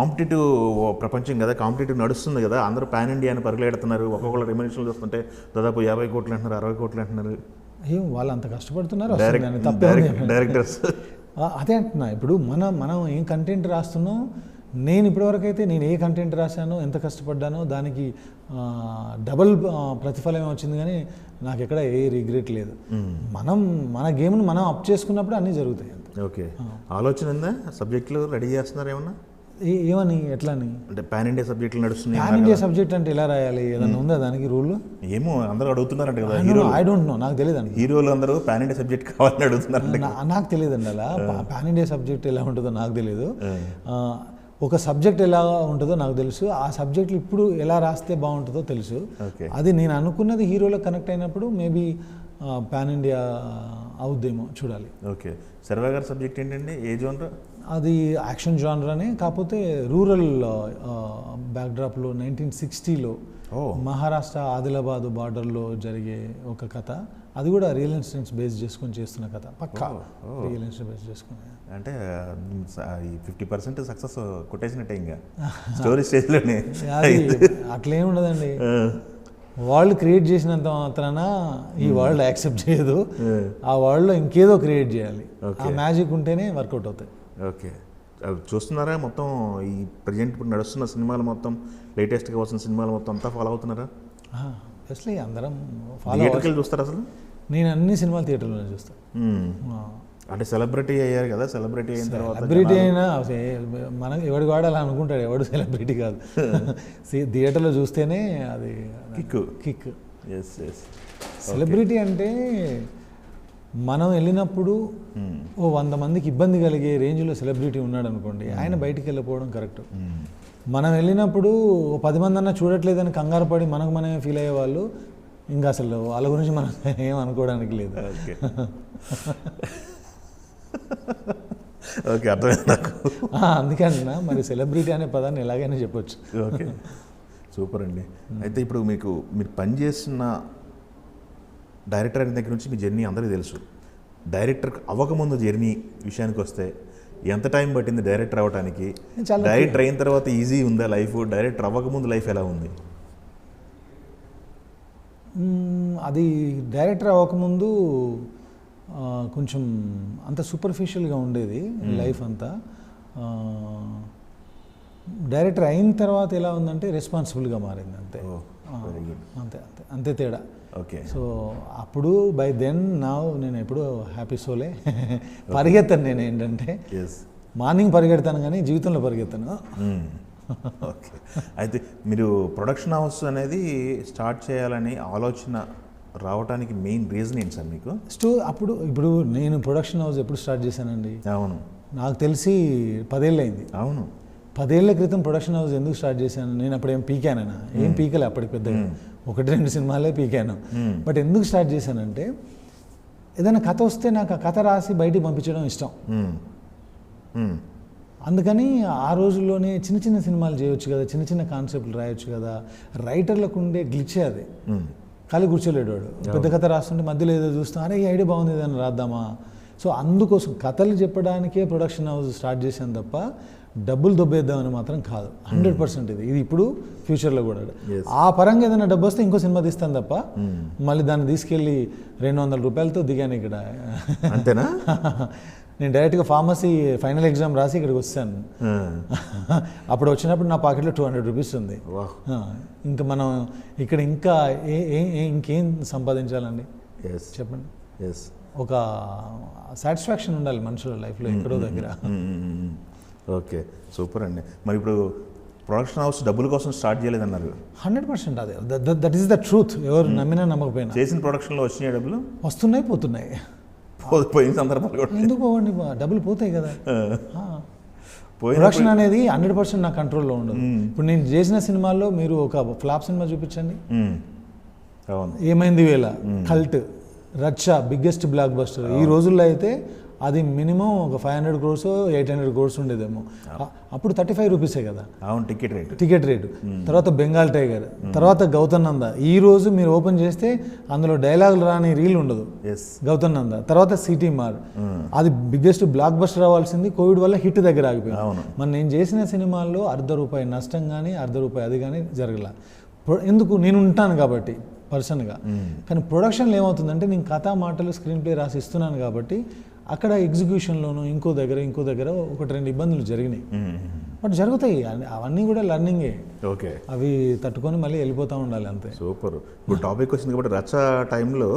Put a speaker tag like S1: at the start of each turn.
S1: Competitive ప్రపంచం కదా competitive నడుస్తుంది కదా అందరూ పాన్ ఇండియా అని పరుగులెడుతున్నారు ఒక్కొక్కరు రెమ్యూనేషన్లు చూస్తుంటే దాదాపు యాభై కోట్లు అంటున్నారు అరవై కోట్లు అంటున్నారు.
S2: ఏం వాళ్ళు అంత కష్టపడుతున్నారు.
S1: డైరెక్టర్స్.
S2: అదే అంటున్నా ఇప్పుడు మనం మనం ఏం కంటెంట్ రాస్తున్నాం నేను ఇప్పటివరకు అయితే నేను ఏ కంటెంట్ రాశానో ఎంత కష్టపడ్డానో దానికి డబుల్ ప్రతిఫలం వచ్చింది కానీ నాకు ఎక్కడ ఏ రిగ్రెట్ లేదు. మనం మన గేమ్ను మనం అప్ చేసుకున్నప్పుడు అన్నీ జరుగుతాయి
S1: ఓకే. ఆలోచన ఉందా? సబ్జెక్టులు రెడీ చేస్తున్నారు ఏమన్నా
S2: ఏమని ఎట్లా అని
S1: అంటే పాన్ ఇండియా సబ్జెక్టులు నడుస్తున్నాయి
S2: పాన్ ఇండియా సబ్జెక్ట్ అంటే ఎలా రాయాలి? ఏదన్నా ఉందా దానికి రూల్?
S1: ఏమో అందరూ అడుగుతున్నారంట కదా హీరో
S2: ఐ డోంట్ నో నాకు తెలియదండి
S1: హీరోలు అందరూ పాన్ ఇండియా సబ్జెక్ట్ కావాలని అడుగుతున్నారంట.
S2: నా- నాకు తెలియదండి అలా. పాన్ ఇండియా సబ్జెక్ట్ ఎలా ఉంటుందో నాకు తెలియదు ఆ, ఒక సబ్జెక్ట్ ఎలా ఉంటుందో నాకు తెలుసు. ఆ సబ్జెక్ట్లు ఇప్పుడు ఎలా రాస్తే బాగుంటుందో తెలుసు.
S1: ఓకే.
S2: అది నేను అనుకున్నది హీరోలో కనెక్ట్ అయినప్పుడు మేబీ పాన్ ఇండియా అవుద్దేమో చూడాలి.
S1: ఓకే. సర్వే గారి సబ్జెక్ట్ ఏంటండి? ఏ జోనర్?
S2: అది యాక్షన్ జానరానే. కాకపోతే రూరల్ బ్యాక్డ్రాప్లో నైన్టీన్ సిక్స్టీలో మహారాష్ట్ర ఆదిలాబాద్ బార్డర్లో జరిగే ఒక కథ. అది కూడా రియల్ ఇన్సిడెంట్స్ బేస్ చేసుకొని చేస్తున్న కథ. పక్కా రియల్ ఇన్సిడెంట్ బేస్ చేసుకుని.
S1: అంటే ఫిఫ్టీ పర్సెంట్ సక్సెస్ కొట్టేసినట్టే ఇంకా స్టోరీ స్టేజ్లోనే.
S2: అట్లేం ఉండదండి. వాళ్ళు క్రియేట్ చేసినంత మాత్రాన ఈ వరల్డ్ యాక్సెప్ట్ చేయదు. ఆ వరల్డ్లో ఇంకేదో క్రియేట్ చేయాలి. ఆ మ్యాజిక్ ఉంటేనే వర్కౌట్ అవుతాయి.
S1: ఓకే. చూస్తున్నారా? మొత్తం ఈ ప్రజెంట్ ఇప్పుడు నడుస్తున్న సినిమాలు మొత్తం లేటెస్ట్గా వస్తున్న సినిమాలు మొత్తం అంతా ఫాలో అవుతున్నారా?
S2: ఎస్లీ అందరం ఫాలో
S1: థియేటర్కి చూస్తారా అసలు?
S2: నేను అన్ని సినిమాలు థియేటర్లోనే చూస్తాను
S1: మ్మ్. అంటే సెలబ్రిటీ అయ్యారు కదా సెలబ్రిటీ అయిన తర్వాత
S2: సెలబ్రిటీ అయినా మనం ఎవడు వాడాలి అనుకుంటాడు ఎవడు సెలబ్రిటీ కాదు. థియేటర్లో చూస్తేనే అది
S1: kick
S2: kick
S1: yes yes
S2: celebrity అంటే మనం వెళ్ళినప్పుడు ఓ వంద మందికి ఇబ్బంది కలిగే రేంజ్లో సెలబ్రిటీ ఉన్నాడు అనుకోండి ఆయన బయటికి వెళ్ళిపోవడం కరెక్ట్. మనం వెళ్ళినప్పుడు ఓ పది మంది అన్న చూడట్లేదని కంగారు పడి మనకు మనమే ఫీల్ అయ్యే వాళ్ళు ఇంకా అసలు వాళ్ళ గురించి మనం ఏం అనుకోవడానికి లేదు.
S1: ఓకే. ఓకే అర్థమైంది నాకు.
S2: ఆ, అందుకే అంటున్నా మరి సెలబ్రిటీ అనే పదాన్ని ఎలాగైనా చెప్పొచ్చు.
S1: ఓకే. సూపర్ అండి. అయితే ఇప్పుడు మీకు మీరు పనిచేస్తున్న డైరెక్టర్ అయిన దగ్గర నుంచి మీ జర్నీ అందరికీ తెలుసు. డైరెక్టర్ అవ్వకముందు జర్నీ విషయానికి వస్తే ఎంత టైం పట్టింది డైరెక్టర్ అవ్వడానికి డైరెక్టర్ అయిన తర్వాత ఈజీ ఉందా లైఫ్? డైరెక్టర్ అవ్వకముందు లైఫ్ ఎలా ఉంది?
S2: అది డైరెక్టర్ అవ్వకముందు కొంచెం అంత సూపర్ఫిషియల్గా ఉండేది లైఫ్ అంతా. డైరెక్టర్ అయిన తర్వాత ఎలా ఉందంటే రెస్పాన్సిబుల్గా మారింది అంతే. అంతే అంతే అంతే తేడా.
S1: ఓకే
S2: సో అప్పుడు బై దెన్ నా నేను ఎప్పుడూ హ్యాపీ సోలే పరిగెత్తాను నేను ఏంటంటే మార్నింగ్ పరిగెడతాను కానీ జీవితంలో పరిగెత్తాను.
S1: ఓకే అయితే మీరు ప్రొడక్షన్ హౌస్ అనేది స్టార్ట్ చేయాలని ఆలోచన రావడానికి మెయిన్ రీజన్ ఏంటి సార్ మీకు?
S2: స్టో అప్పుడు ఇప్పుడు నేను ప్రొడక్షన్ హౌస్ ఎప్పుడు స్టార్ట్ చేశానండి?
S1: అవును.
S2: నాకు తెలిసి పదేళ్ళు అయింది
S1: అవును.
S2: పదేళ్ళ క్రితం ప్రొడక్షన్ హౌస్ ఎందుకు స్టార్ట్ చేశాను? నేను అప్పుడు ఏం పీకానైనా? ఏం పీకలే అప్పటికి పెద్దగా. ఒకటి రెండు సినిమాలే పీకాను. బట్ ఎందుకు స్టార్ట్ చేశానంటే ఏదైనా కథ వస్తే నాకు ఆ కథ రాసి బయటికి పంపించడం ఇష్టం. అందుకని ఆ రోజుల్లోనే చిన్న చిన్న సినిమాలు చేయొచ్చు కదా చిన్న చిన్న కాన్సెప్ట్లు రాయొచ్చు కదా రైటర్లకు ఉండే గ్లిచే అది. ఖాళీ కూర్చోలేడు వాడు. పెద్ద కథ రాస్తుంటే మధ్యలో ఏదో చూస్తాం అరే ఈ ఐడియా బాగుంది ఏదైనా రాద్దామా? సో అందుకోసం కథలు చెప్పడానికే ప్రొడక్షన్ హౌస్ స్టార్ట్ చేశాను తప్ప డబ్బులు దొబ్బేద్దామని మాత్రం కాదు. హండ్రెడ్ పర్సెంట్ ఇది. ఇది ఇప్పుడు ఫ్యూచర్లో కూడా. ఆ పరంగా ఏదైనా డబ్బు వస్తే ఇంకో సినిమా తీస్తాను తప్ప మళ్ళీ దాన్ని తీసుకెళ్ళి రెండు వందల రూపాయలతో దిగాను ఇక్కడ.
S1: అంతేనా?
S2: నేను డైరెక్ట్గా ఫార్మసీ ఫైనల్ ఎగ్జామ్ రాసి ఇక్కడికి వచ్చాను. అప్పుడు వచ్చినప్పుడు నా పాకెట్లో టూ హండ్రెడ్ రూపీస్ ఉంది. ఇంకా మనం ఇక్కడ ఇంకా ఏ ఏ- ఏ- ఇంకేం సంపాదించాలండి?
S1: ఎస్
S2: చెప్పండి.
S1: ఎస్
S2: ఒక సాటిస్ఫాక్షన్ ఉండాలి మనుషుల లైఫ్లో ఎక్కడో దగ్గర.
S1: ఓకే సూపర్ అండి. మరి ఇప్పుడు ప్రొడక్షన్ హౌస్ డబ్బుల కోసం స్టార్ట్ చేయలేదన్నారు.
S2: హండ్రెడ్ పర్సెంట్ అదే. దట్ ఈస్ ద ట్రూత్ ఎవరు నమ్మినా నమ్మకపోయినా.
S1: చేసిన ప్రొడక్షన్లో వచ్చినాయి డబ్బులు?
S2: వస్తున్నాయి పోతున్నాయి.
S1: పోయిన సందర్భాలు కూడా
S2: ఎందుకు పోవండి? డబ్బులు పోతాయి కదా. ప్రొడక్షన్ అనేది హండ్రెడ్ పర్సెంట్ నా కంట్రోల్లో ఉండదు. ఇప్పుడు నేను చేసిన సినిమాల్లో మీరు ఒక ఫ్లాప్ సినిమా చూపించండి. ఏమైంది వేళ? కల్ట్ రచ్చ బిగ్గెస్ట్ బ్లాక్ బస్టర్ ఈ రోజుల్లో అయితే అది మినిమం ఒక five hundred crores eight hundred crores ఉండేదేమో. అప్పుడు థర్టీ ఫైవ్ రూపీసే కదా?
S1: అవును టికెట్ రేట్
S2: టికెట్ రేటు తర్వాత బెంగాల్ టైగర్ తర్వాత గౌతమ్ నంద ఈ రోజు మీరు ఓపెన్ చేస్తే అందులో డైలాగులు రాని రీల్ ఉండదు.
S1: ఎస్
S2: గౌతమ్ నంద తర్వాత సిటీ మార్ అది బిగ్గెస్ట్ బ్లాక్ బస్టర్ అవ్వాల్సింది కోవిడ్ వల్ల హిట్ దగ్గర ఆగిపోయింది.
S1: అవును.
S2: మరి నేను చేసిన సినిమాల్లో అర్ధ రూపాయి నష్టం కానీ అర్ధ రూపాయి అది కానీ జరగల. ఎందుకు? నేను ఉంటాను కాబట్టి. పర్సన్గా. కానీ ప్రొడక్షన్లో ఏమవుతుందంటే నేను కథ మాటలు స్క్రీన్ ప్లే రాసి ఇస్తున్నాను కాబట్టి అక్కడ ఎగ్జిక్యూషన్లోను ఇంకో దగ్గర ఇంకో దగ్గర ఒకటి రెండు ఇబ్బందులు జరిగినాయి. బట్ జరుగుతాయి. అవన్నీ కూడా లర్నింగే.
S1: ఓకే.
S2: అవి తట్టుకొని మళ్ళీ వెళ్ళిపోతూ ఉండాలి అంతే.
S1: సూపర్. ఇప్పుడు టాపిక్ వచ్చింది కాబట్టి రచ్చ టైంలో